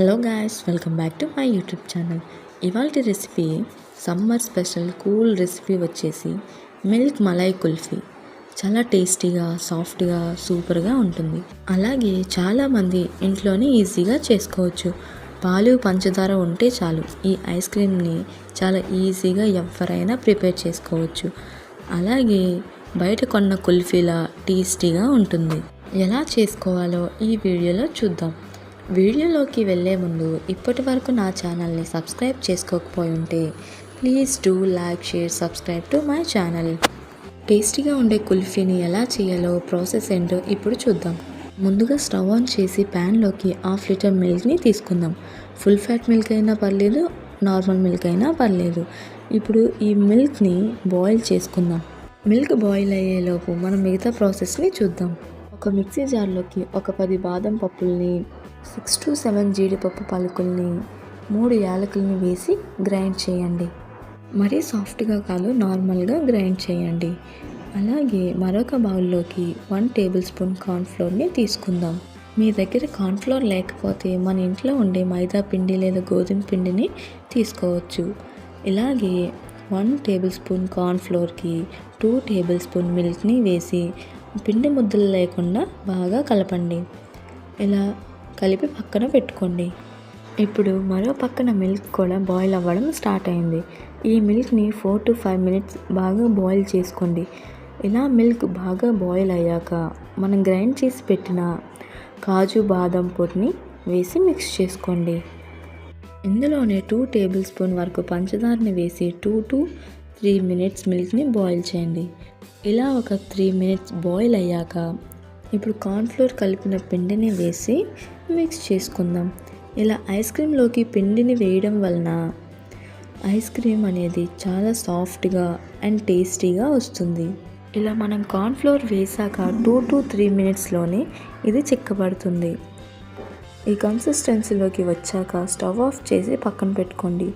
Hello guys welcome back to my YouTube channel. ఇవాళ recipe summer special cool recipe వచ్చేసి milk malai kulfi. చాలా టేస్టీగా సాఫ్ట్గా సూపర్గా ఉంటుంది. అలాగే చాలామంది ఇంట్లోనే ఈజీగా చేసుకోవచ్చు. పాలు పంచదార ఉంటే చాలు. ఈ ఐస్ క్రీమ్ని చాలా ఈజీగా ఎవరైనా ప్రిపేర్ చేసుకోవచ్చు. అలాగే బయట కొన్న కుల్ఫీలా టేస్టీగా ఉంటుంది. ఎలా చేసుకోవాలో ఈ వీడియోలో చూద్దాం. వీడియోలోకి వెళ్ళే ముందు ఇప్పటి వరకు నా ఛానల్ని సబ్స్క్రైబ్ చేసుకోకపోయి ఉంటే please do like share subscribe to my channel. టేస్టీగా ఉండే కుల్ఫీని ఎలా చేయాలో ప్రాసెస్ ఏంటో ఇప్పుడు చూద్దాం. ముందుగా స్టవ్ ఆన్ చేసి ప్యాన్లోకి హాఫ్ లీటర్ మిల్క్ని తీసుకుందాం. ఫుల్ ఫ్యాట్ మిల్క్ అయినా పర్లేదు నార్మల్ మిల్క్ అయినా పర్లేదు. ఇప్పుడు ఈ మిల్క్ని బాయిల్ చేసుకుందాం. మిల్క్ బాయిల్ అయ్యేలోపు మనం మిగతా ప్రాసెస్ని చూద్దాం. ఒక మిక్సీ జార్లోకి ఒక పది బాదం పప్పుల్ని సిక్స్ టు సెవెన్ జీడిపప్పు పలుకుల్ని మూడు యాలకుల్ని వేసి గ్రైండ్ చేయండి. మరీ సాఫ్ట్గా కాదు నార్మల్గా గ్రైండ్ చేయండి. అలాగే మరొక బౌల్లోకి వన్ టేబుల్ స్పూన్ కార్న్ఫ్లోర్ని తీసుకుందాం. మీ దగ్గర కార్న్ఫ్లోర్ లేకపోతే మన ఇంట్లో ఉండే మైదా పిండి లేదా గోధుమ పిండిని తీసుకోవచ్చు. ఇలాగే వన్ టేబుల్ స్పూన్ కార్న్ఫ్లోర్కి టూ టేబుల్ స్పూన్ మిల్క్ని వేసి పిండి ముద్దలు లేకుండా బాగా కలపండి. ఇలా కలిపి పక్కన పెట్టుకోండి. ఇప్పుడు మరో పక్కన మిల్క్ కూడా బాయిల్ అవ్వడం స్టార్ట్ అయింది. ఈ మిల్క్ని ఫోర్ టు ఫైవ్ మినిట్స్ బాగా బాయిల్ చేసుకోండి. ఇలా మిల్క్ బాగా బాయిల్ అయ్యాక మనం గ్రైండ్ చేసి పెట్టిన కాజు బాదం పొడిని వేసి మిక్స్ చేసుకోండి. ఇందులోనే టూ టేబుల్ స్పూన్ వరకు పంచదారని వేసి టూ టు త్రీ మినిట్స్ మిల్క్ని బాయిల్ చేయండి. ఇలా ఒక త్రీ మినిట్స్ బాయిల్ అయ్యాక ఇప్పుడు కార్న్ఫ్లోర్ కలిపిన పిండిని వేసి మిక్స్ చేసుకుందాం. ఇలా ఐస్ క్రీమ్లోకి పిండిని వేయడం వలన ఐస్ క్రీమ్ అనేది చాలా సాఫ్ట్గా అండ్ టేస్టీగా వస్తుంది. ఇలా మనం కార్న్ఫ్లోర్ వేసాక టూ టు త్రీ మినిట్స్లోనే ఇది చిక్కబడుతుంది. ఈ కన్సిస్టెన్సీలోకి వచ్చాక స్టవ్ ఆఫ్ చేసి పక్కన పెట్టుకోండి.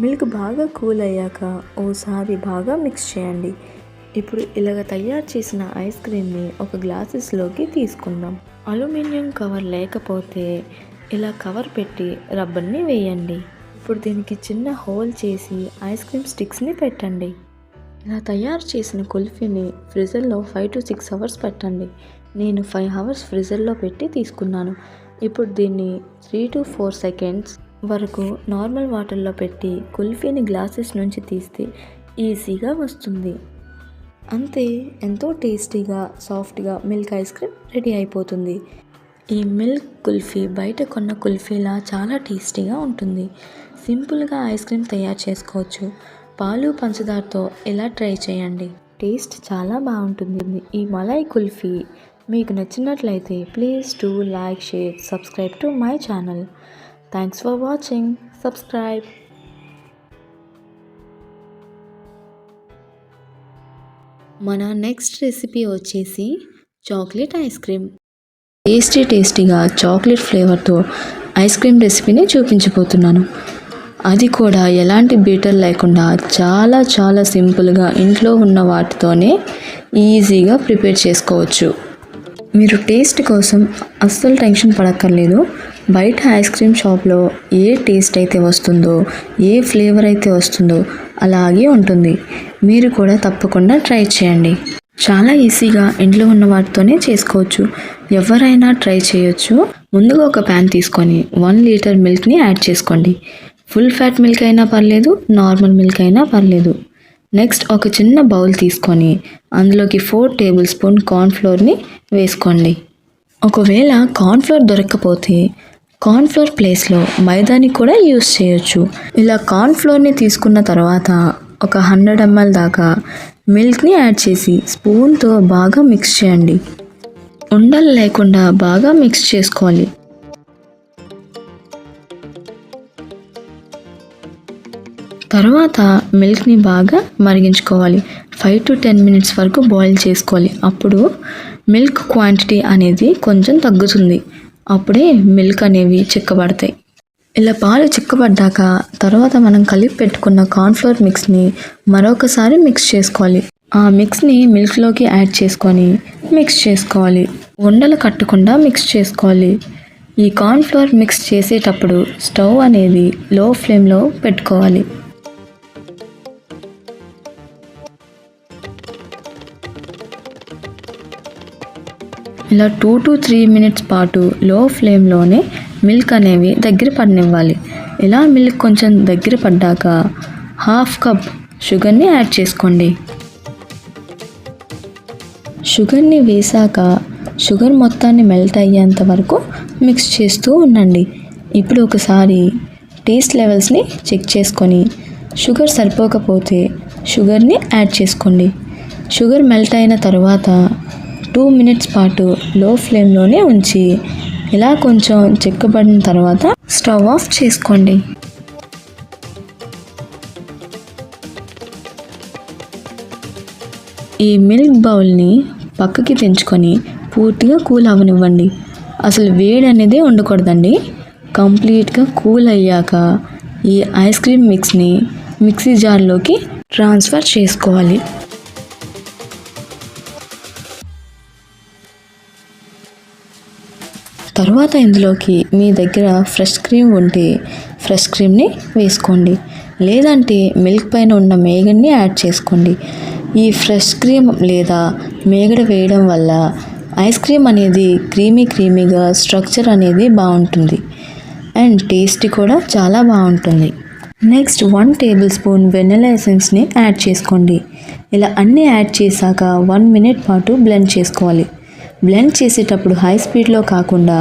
మిల్క్ బాగా కూల్ అయ్యాక ఓసారి బాగా మిక్స్ చేయండి. ఇప్పుడు ఇలాగ తయారు చేసిన ఐస్ క్రీమ్ని ఒక గ్లాసెస్లోకి తీసుకుందాం. అల్యూమినియం కవర్ లేకపోతే ఇలా కవర్ పెట్టి రబ్బర్ని వేయండి. ఇప్పుడు దీనికి చిన్న హోల్ చేసి ఐస్ క్రీమ్ స్టిక్స్ని పెట్టండి. ఇలా తయారు చేసిన కుల్ఫీని ఫ్రిజర్లో ఫైవ్ టు సిక్స్ అవర్స్ పెట్టండి. నేను ఫైవ్ అవర్స్ ఫ్రిజర్లో పెట్టి తీసుకున్నాను. ఇప్పుడు దీన్ని త్రీ టు ఫోర్ సెకండ్స్ వరకు నార్మల్ వాటర్లో పెట్టి కుల్ఫీని గ్లాసెస్ నుంచి తీస్తే ఈజీగా వస్తుంది. అంతే ఎంతో టేస్టీగా సాఫ్ట్గా మిల్క్ ఐస్ క్రీమ్ రెడీ అయిపోతుంది. ఈ మిల్క్ కుల్ఫీ బయట కొన్న కుల్ఫీలా చాలా టేస్టీగా ఉంటుంది. సింపుల్గా ఐస్ క్రీమ్ తయారు చేసుకోవచ్చు. పాలు పంచదారతో ఇలా ట్రై చేయండి. టేస్ట్ చాలా బాగుంటుంది. ఈ మలై కుల్ఫీ మీకు నచ్చినట్లయితే please to like share subscribe to my channel. Thanks for watching. Subscribe. మన నెక్స్ట్ రెసిపీ వచ్చేసి చాక్లెట్ ఐస్ క్రీమ్ టేస్టీ టేస్టీగా చాక్లెట్ ఫ్లేవర్తో ఐస్ క్రీమ్ రెసిపీని చూపించబోతున్నాను. అది కూడా ఎలాంటి బీటర్ లేకుండా చాలా చాలా సింపుల్గా ఇంట్లో ఉన్న వాటితోనే ఈజీగా ప్రిపేర్ చేసుకోవచ్చు. మీరు టేస్ట్ కోసం అస్సలు టెన్షన్ పడక్కర్లేదు. బయట ఐస్ క్రీమ్ షాప్లో ఏ టేస్ట్ అయితే వస్తుందో ఏ ఫ్లేవర్ అయితే వస్తుందో అలాగే ఉంటుంది. మీరు కూడా తప్పకుండా ట్రై చేయండి. చాలా ఈజీగా ఇంట్లో ఉన్న వాటితోనే చేసుకోవచ్చు. ఎవరైనా ట్రై చేయొచ్చు. ముందుగా ఒక ప్యాన్ తీసుకొని వన్ లీటర్ మిల్క్ని యాడ్ చేసుకోండి. ఫుల్ ఫ్యాట్ మిల్క్ అయినా పర్లేదు నార్మల్ మిల్క్ అయినా పర్లేదు. నెక్స్ట్ ఒక చిన్న బౌల్ తీసుకొని అందులోకి ఫోర్ టేబుల్ స్పూన్ కార్న్ఫ్లోర్ని వేసుకోండి. ఒకవేళ కార్న్ఫ్లోర్ దొరకకపోతే కార్న్ఫ్లోర్ ప్లేస్లో మైదాని కూడా యూస్ చేయొచ్చు. ఇలా కార్న్ఫ్లోర్ని తీసుకున్న తర్వాత ఒక హండ్రెడ్ ఎంఎల్ దాకా మిల్క్ని యాడ్ చేసి స్పూన్తో బాగా మిక్స్ చేయండి. ఉండలు లేకుండా బాగా మిక్స్ చేసుకోవాలి. తర్వాత మిల్క్ని బాగా మరిగించుకోవాలి. ఫైవ్ టు టెన్ మినిట్స్ వరకు బాయిల్ చేసుకోవాలి. అప్పుడు మిల్క్ క్వాంటిటీ అనేది కొంచెం తగ్గుతుంది. అప్పుడే మిల్క్ అనేవి చిక్కబడతాయి. ఇలా పాలు చిక్కబడ్డాక తర్వాత మనం కలిపి పెట్టుకున్న కార్న్ఫ్లోర్ మిక్స్ని మరొకసారి మిక్స్ చేసుకోవాలి. ఆ మిక్స్ని మిల్క్లోకి యాడ్ చేసుకొని మిక్స్ చేసుకోవాలి. ఉండలు కట్టకుండా మిక్స్ చేసుకోవాలి. ఈ కార్న్ఫ్లోర్ మిక్స్ చేసేటప్పుడు స్టవ్ అనేది లో ఫ్లేమ్లో పెట్టుకోవాలి. ఇలా టూ టు త్రీ మినిట్స్ పాటు లో ఫ్లేమ్లోనే మిల్క్ అనేవి దగ్గర పడనివ్వాలి. ఇలా మిల్క్ కొంచెం దగ్గర పడ్డాక హాఫ్ కప్ షుగర్ని యాడ్ చేసుకోండి. షుగర్ని వేశాక షుగర్ మొత్తాన్ని మెల్ట్ అయ్యేంత వరకు మిక్స్ చేస్తూ ఉండండి. ఇప్పుడు ఒకసారి టేస్ట్ లెవెల్స్ని చెక్ చేసుకొని షుగర్ సరిపోకపోతే షుగర్ని యాడ్ చేసుకోండి. షుగర్ మెల్ట్ అయిన తర్వాత టూ మినిట్స్ పాటు లో ఫ్లేమ్లోనే ఉంచి ఇలా కొంచెం చిక్కబడిన తర్వాత స్టవ్ ఆఫ్ చేసుకోండి. ఈ మిల్క్ బౌల్ని పక్కకి తెంచుకొని పూర్తిగా కూల్ అవ్వనివ్వండి అసలు వేడి అనేది ఉండకూడదండి. కంప్లీట్గా కూల్ అయ్యాక ఈ ఐస్ క్రీమ్ మిక్స్ని మిక్సీ జార్లోకి ట్రాన్స్ఫర్ చేసుకోవాలి. తర్వాత ఇందులోకి మీ దగ్గర ఫ్రెష్ క్రీమ్ ఉంటే ఫ్రెష్ క్రీమ్ని వేసుకోండి. లేదంటే మిల్క్ పైన ఉన్న మేగడ్ని యాడ్ చేసుకోండి. ఈ ఫ్రెష్ క్రీమ్ లేదా మేగడ వేయడం వల్ల ఐస్ క్రీమ్ అనేది క్రీమీ క్రీమీగా స్ట్రక్చర్ అనేది బాగుంటుంది. అండ్ టేస్ట్ కూడా చాలా బాగుంటుంది. Next one tablespoon vanilla ఎసెన్స్ని యాడ్ చేసుకోండి. ఇలా అన్నీ యాడ్ చేశాక వన్ మినిట్ పాటు బ్లెండ్ చేసుకోవాలి. బ్లెండ్ చేసేటప్పుడు హై స్పీడ్లో కాకుండా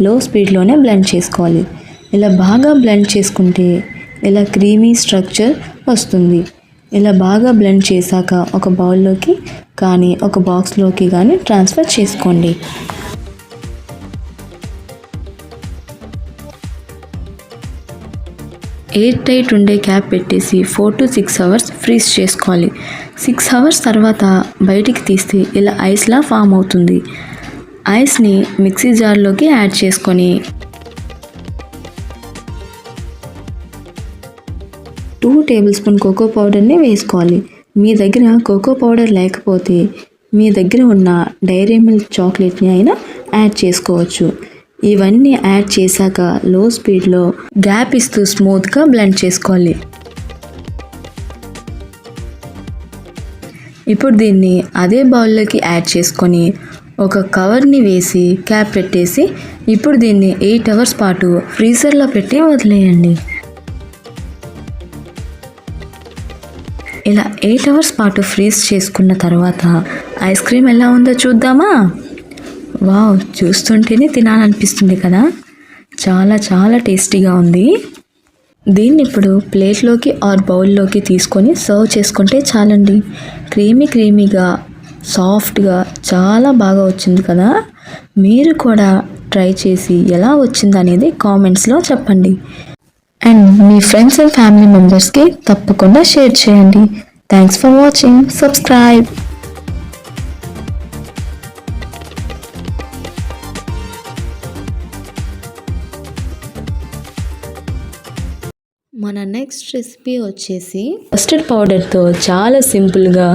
లో స్పీడ్లోనే బ్లెండ్ చేసుకోవాలి. ఇలా బాగా బ్లెండ్ చేసుకుంటే ఇలా క్రీమీ స్ట్రక్చర్ వస్తుంది. ఇలా బాగా బ్లెండ్ చేశాక ఒక బౌల్లోకి కానీ ఒక బాక్స్లోకి కానీ ట్రాన్స్ఫర్ చేసుకోండి. ఎయిర్ టైట్ ఉండే క్యాప్ పెట్టేసి four to six hours freeze చేసుకోవాలి. సిక్స్ అవర్స్ తర్వాత బయటికి తీస్తే ఇలా ఐస్లా ఫామ్ అవుతుంది. ఐస్ని మిక్సీ జార్లోకి యాడ్ చేసుకొని టూ టేబుల్ స్పూన్ కోకో పౌడర్ని వేసుకోవాలి. మీ దగ్గర కోకో పౌడర్ లేకపోతే మీ దగ్గర ఉన్న డైరీ మిల్క్ చాక్లెట్ని అయినా యాడ్ చేసుకోవచ్చు. ఇవన్నీ యాడ్ చేశాక లో స్పీడ్లో గ్యాప్ ఇస్తూ స్మూత్గా బ్లెండ్ చేసుకోవాలి. ఇప్పుడు దీన్ని అదే బౌల్లోకి యాడ్ చేసుకొని ఒక కవర్ని వేసి క్యాప్ పెట్టేసి ఇప్పుడు దీన్ని ఎయిట్ అవర్స్ పాటు ఫ్రీజర్లో పెట్టి వదిలేయండి. ఇలా ఎయిట్ అవర్స్ పాటు ఫ్రీజ్ చేసుకున్న తర్వాత ఐస్ క్రీమ్ ఎలా ఉందో చూద్దామా? వావ్ చూస్తుంటేనే తినాలనిపిస్తుంది కదా. చాలా చాలా టేస్టీగా ఉంది. దీన్ని ఇప్పుడు ప్లేట్లోకి ఆర్ బౌల్లోకి తీసుకొని సర్వ్ చేసుకుంటే చాలండి. క్రీమీ క్రీమీగా సాఫ్ట్గా చాలా బాగా వచ్చింది కదా. మీరు కూడా ట్రై చేసి ఎలా వచ్చింది అనేది కామెంట్స్లో చెప్పండి. అండ్ మీ ఫ్రెండ్స్ అండ్ ఫ్యామిలీ మెంబర్స్కి తప్పకుండా షేర్ చేయండి. Thanks for watching. సబ్స్క్రైబ్. మన నెక్స్ట్ రెసిపీ వచ్చేసి కస్టర్డ్ పౌడర్తో చాలా సింపుల్గా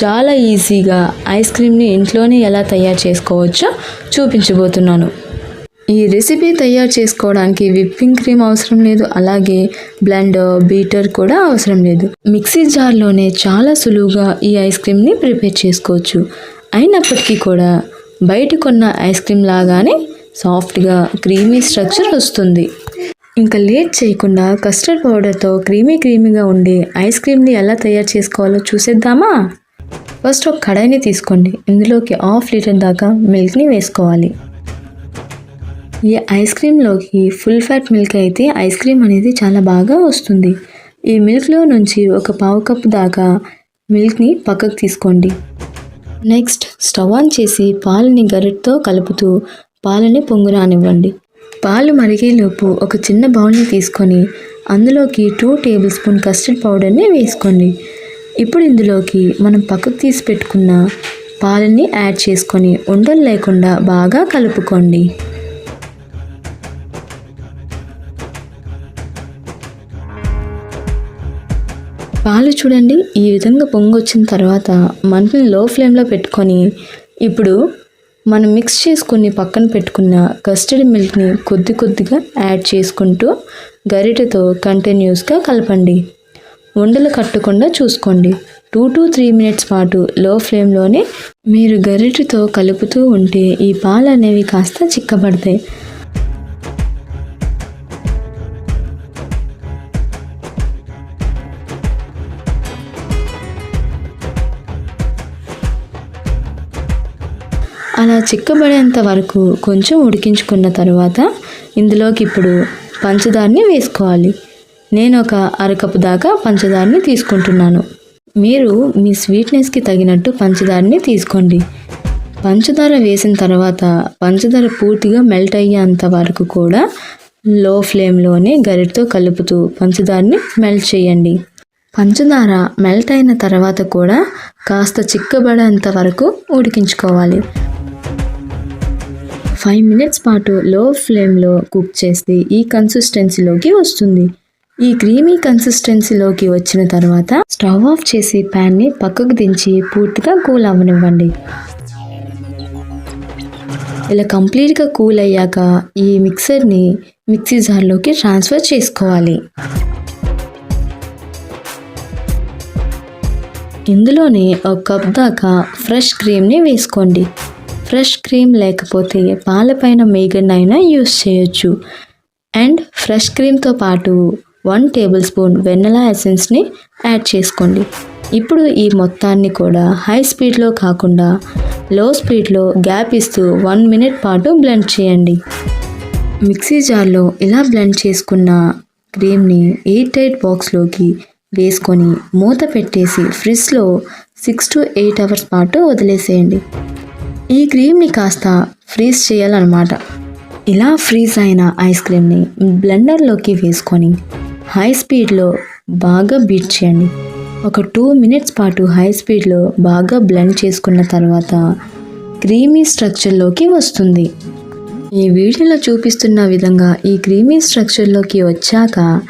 చాలా ఈజీగా ఐస్ క్రీమ్ని ఇంట్లోనే ఎలా తయారు చేసుకోవచ్చో చూపించబోతున్నాను. ఈ రెసిపీ తయారు చేసుకోవడానికి విప్పింగ్ క్రీమ్ అవసరం లేదు అలాగే బ్లెండర్ బీటర్ కూడా అవసరం లేదు. మిక్సీ జార్లోనే చాలా సులువుగా ఈ ఐస్ క్రీమ్ని ప్రిపేర్ చేసుకోవచ్చు. అయినప్పటికీ కూడా బయట కొన్న ఐస్ క్రీమ్ లాగానే సాఫ్ట్గా క్రీమీ స్ట్రక్చర్ వస్తుంది. ఇంకా లేట్ చేయకుండా కస్టర్డ్ పౌడర్తో క్రీమీ క్రీమీగా ఉండే ఐస్ క్రీమ్ని ఎలా తయారు చేసుకోవాలో చూసేద్దామా? ఫస్ట్ ఒక కడాయిని తీసుకోండి. ఇందులోకి హాఫ్ లీటర్ దాకా మిల్క్ని వేసుకోవాలి. ఈ ఐస్ క్రీమ్లోకి ఫుల్ ఫ్యాట్ మిల్క్ అయితే ఐస్ క్రీమ్ అనేది చాలా బాగా వస్తుంది. ఈ మిల్క్లో నుంచి ఒక పావు కప్పు దాకా మిల్క్ని పక్కకు తీసుకోండి. నెక్స్ట్ స్టవ్ ఆన్ చేసి పాలని గరిటతో కలుపుతూ పాలని పొంగు రానివ్వండి పాలు మరిగేలోపు ఒక చిన్న బౌల్ని తీసుకొని అందులోకి టూ టేబుల్ స్పూన్ కస్టర్డ్ పౌడర్ని వేసుకోండి. ఇప్పుడు ఇందులోకి మనం పక్కకు తీసి పెట్టుకున్న పాలని యాడ్ చేసుకొని ఉండలు లేకుండా బాగా కలుపుకోండి. పాలు చూడండి ఈ విధంగా పొంగొచ్చిన తర్వాత మంటని లో ఫ్లేమ్లో పెట్టుకొని ఇప్పుడు మనం మిక్స్ చేసుకుని పక్కన పెట్టుకున్న కస్టర్డ్ మిల్క్ని కొద్ది కొద్దిగా యాడ్ చేసుకుంటూ గరిటెతో కంటిన్యూస్గా కలపండి. ఉండలు కట్టకుండా చూసుకోండి. టూ టు త్రీ మినిట్స్ పాటు లో ఫ్లేమ్లోనే మీరు గరిటెతో కలుపుతూ ఉంటే ఈ పాలు అనేవి కాస్త చిక్కబడతాయి. అలా చిక్కబడేంత వరకు కొంచెం ఉడికించుకున్న తర్వాత ఇందులోకి ఇప్పుడు పంచదారని వేసుకోవాలి. నేను ఒక అరకప్పు దాకా పంచదారని తీసుకుంటున్నాను. మీరు మీ స్వీట్నెస్కి తగినట్టు పంచదారని తీసుకోండి. పంచదార వేసిన తర్వాత పంచదార పూర్తిగా మెల్ట్ అయ్యేంత వరకు కూడా లో ఫ్లేమ్లోనే గరిటతో కలుపుతూ పంచదారని మెల్ట్ చేయండి. పంచదార మెల్ట్ అయిన తర్వాత కూడా కాస్త చిక్కబడేంత వరకు ఉడికించుకోవాలి. ఫైవ్ మినిట్స్ పాటు లో ఫ్లేమ్లో కుక్ చేస్తే ఈ కన్సిస్టెన్సీలోకి వస్తుంది. ఈ క్రీమీ కన్సిస్టెన్సీలోకి వచ్చిన తర్వాత స్టవ్ ఆఫ్ చేసి ప్యాన్ని పక్కకు దించి పూర్తిగా కూల్ అవ్వనివ్వండి. ఇలా కంప్లీట్గా కూల్ అయ్యాక ఈ మిక్సర్ని మిక్సీ జార్లోకి ట్రాన్స్ఫర్ చేసుకోవాలి. ఇందులోనే ఒక కప్ దాకా ఫ్రెష్ క్రీమ్ని వేసుకోండి. ఫ్రెష్ క్రీమ్ లేకపోతే పాలపైన మేగన్ అయినా యూస్ చేయొచ్చు. అండ్ ఫ్రెష్ క్రీమ్తో పాటు వన్ టేబుల్ స్పూన్ వెన్నెలా ఎసెన్స్ని యాడ్ చేసుకోండి. ఇప్పుడు ఈ మొత్తాన్ని కూడా హై స్పీడ్లో కాకుండా లో స్పీడ్లో గ్యాప్ ఇస్తూ వన్ మినిట్ పాటు బ్లెండ్ చేయండి. మిక్సీ జార్లో ఇలా బ్లెండ్ చేసుకున్న క్రీమ్ని ఎయిట్ టైట్ బాక్స్లోకి వేసుకొని మూత పెట్టేసి ఫ్రిడ్జ్లో సిక్స్ టు ఎయిట్ అవర్స్ పాటు వదిలేసేయండి. ఈ క్రీమ్ని కాస్త ఫ్రీజ్ చేయాలన్నమాట. ఇలా ఫ్రీజ్ అయిన ఐస్ క్రీమ్ని బ్లెండర్లోకి వేసుకొని హై స్పీడ్లో బాగా బీట్ చేయండి. ఒక టూ మినిట్స్ పాటు హై స్పీడ్లో బాగా బ్లెండ్ చేసుకున్న తర్వాత క్రీమీ స్ట్రక్చర్లోకి వస్తుంది. ఈ వీడియోలో చూపిస్తున్న విధంగా ఈ క్రీమీ స్ట్రక్చర్లోకి వచ్చాక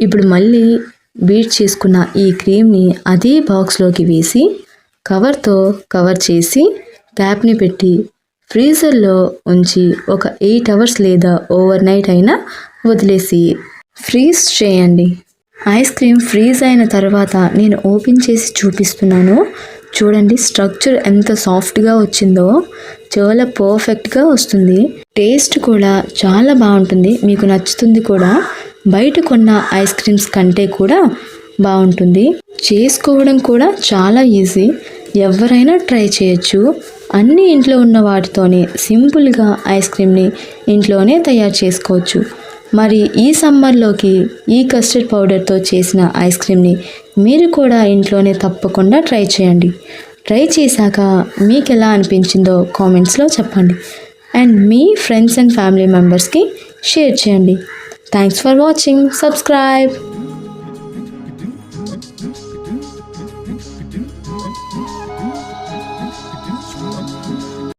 ఇప్పుడు మళ్ళీ బీట్ చేసుకున్న ఈ క్రీమ్ని అదే బాక్స్లోకి వేసి కవర్తో కవర్ చేసి క్యాప్ని పెట్టి ఫ్రీజర్లో ఉంచి ఒక ఎయిట్ అవర్స్ లేదా ఓవర్ నైట్ అయినా వదిలేసి ఫ్రీజ్ చేయండి. ఐస్ క్రీమ్ ఫ్రీజ్ అయిన తర్వాత నేను ఓపెన్ చేసి చూపిస్తున్నాను. చూడండి స్ట్రక్చర్ ఎంత సాఫ్ట్గా వచ్చిందో చాలా పర్ఫెక్ట్గా వస్తుంది. టేస్ట్ కూడా చాలా బాగుంటుంది. మీకు నచ్చుతుంది కూడా. బయట కొన్న ఐస్ క్రీమ్స్ కంటే కూడా బాగుంటుంది. చేసుకోవడం కూడా చాలా ఈజీ. ఎవరైనా ట్రై చేయొచ్చు. అన్ని ఇంట్లో ఉన్న వాటితోనే సింపుల్గా ఐస్ క్రీమ్ని ఇంట్లోనే తయారు చేసుకోవచ్చు. మరి ఈ సమ్మర్లోకి ఈ కస్టర్డ్ పౌడర్తో చేసిన ఐస్ క్రీమ్ని మీరు కూడా ఇంట్లోనే తప్పకుండా ట్రై చేయండి. ట్రై చేశాక మీకు ఎలా అనిపించిందో కామెంట్స్లో చెప్పండి. అండ్ మీ ఫ్రెండ్స్ అండ్ ఫ్యామిలీ మెంబర్స్కి షేర్ చేయండి. Thanks for watching. సబ్స్క్రైబ్.